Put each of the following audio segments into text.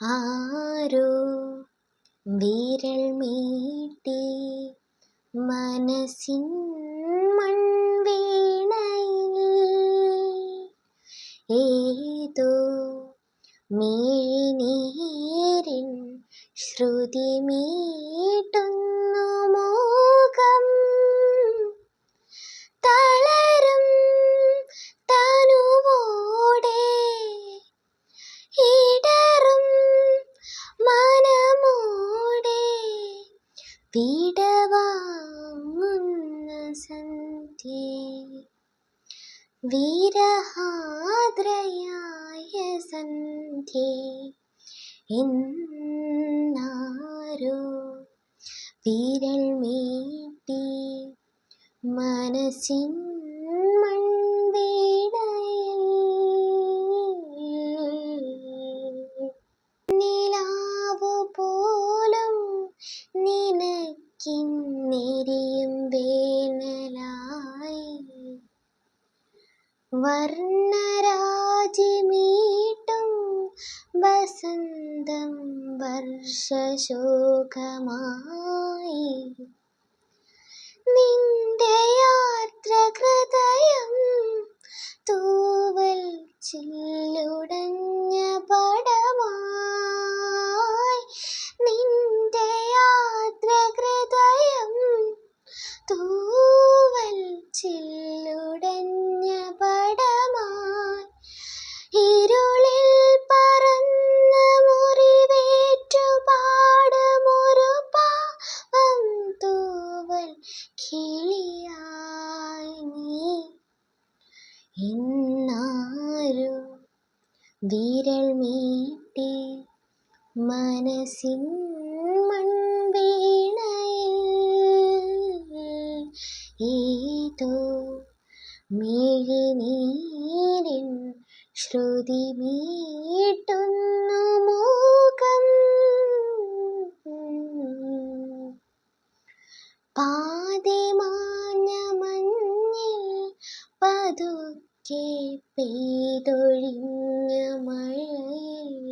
ആരോ വിരൽ മീട്ടി മനസ്സിൻ മൺവീണയിൽ ഏതോ മിഴിനീരിൻ ശ്രുതി മീട്ടുന്നു മോകം തളരും വിടവാങ്ങുന്ന സന്ധ്യേ. വീരഹാദ്രയായ സന്ധി എന്നാരോ വിരൽ മീട്ടി മനസ്സിൻ വേനലായി വർണരാജിമീട്ടും വസന്തം വർഷശോകമായി. നിന്റെ യാത്ര വിരൽ മീട്ടി മനസ്സിൻ മൺവീണയിൽ മിഴിനീരിൻ ശ്രുതി മീട്ടുന്നു മൂകം പാതിമാഞ്ഞ മഞ്ഞിൽ പതുക്കെ പെയ്തൊഴിഞ്ഞ മഴയിൽ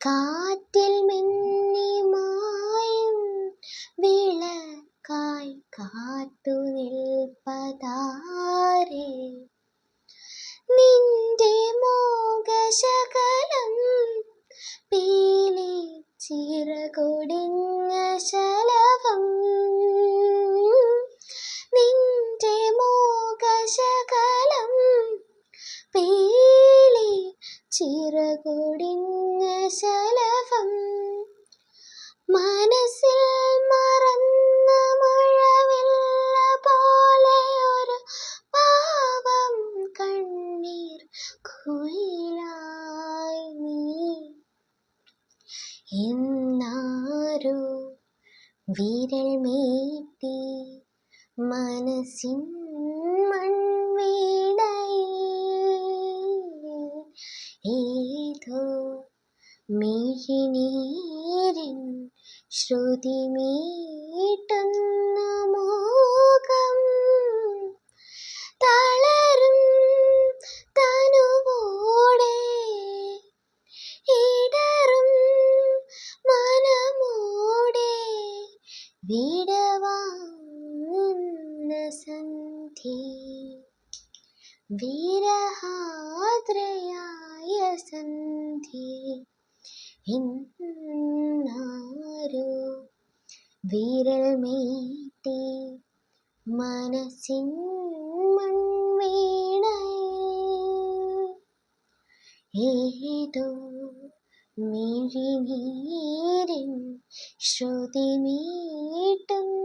കാറ്റിൽ മിന്നി വിളക്കായി കാത്തു നിൽപ്പതാരേ. നിന്റെ മോകശകലം പീലി ചിറകൊടിഞ്ഞ മോകശകലം പേലി ചിറകൊടിഞ്ഞ ശലഭം. മനസ്സിൽ മറന്ന മഴവില്ല പോലെ ഒരു പാവം കണ്ണീർ കുയിലായി നീ. എന്നാരോ വിരൽ മീട്ടി മനസ്സിൻ ഏതോ മിഴിനീരിൻ ശ്രുതി മീട്ടുന്ന മോകം തളരും തനുവോടെ ഇടറും മനമോടെ വിടവാങ്ങുന്ന സന്ധി വീരഹാദ്രയായ സന്ധ്യേ എന്നാരോ വിരൽ മീട്ടി മനസ്സിൻ ഏതോ മിഴിനീരൻ ശ്രുതി മീട്ടും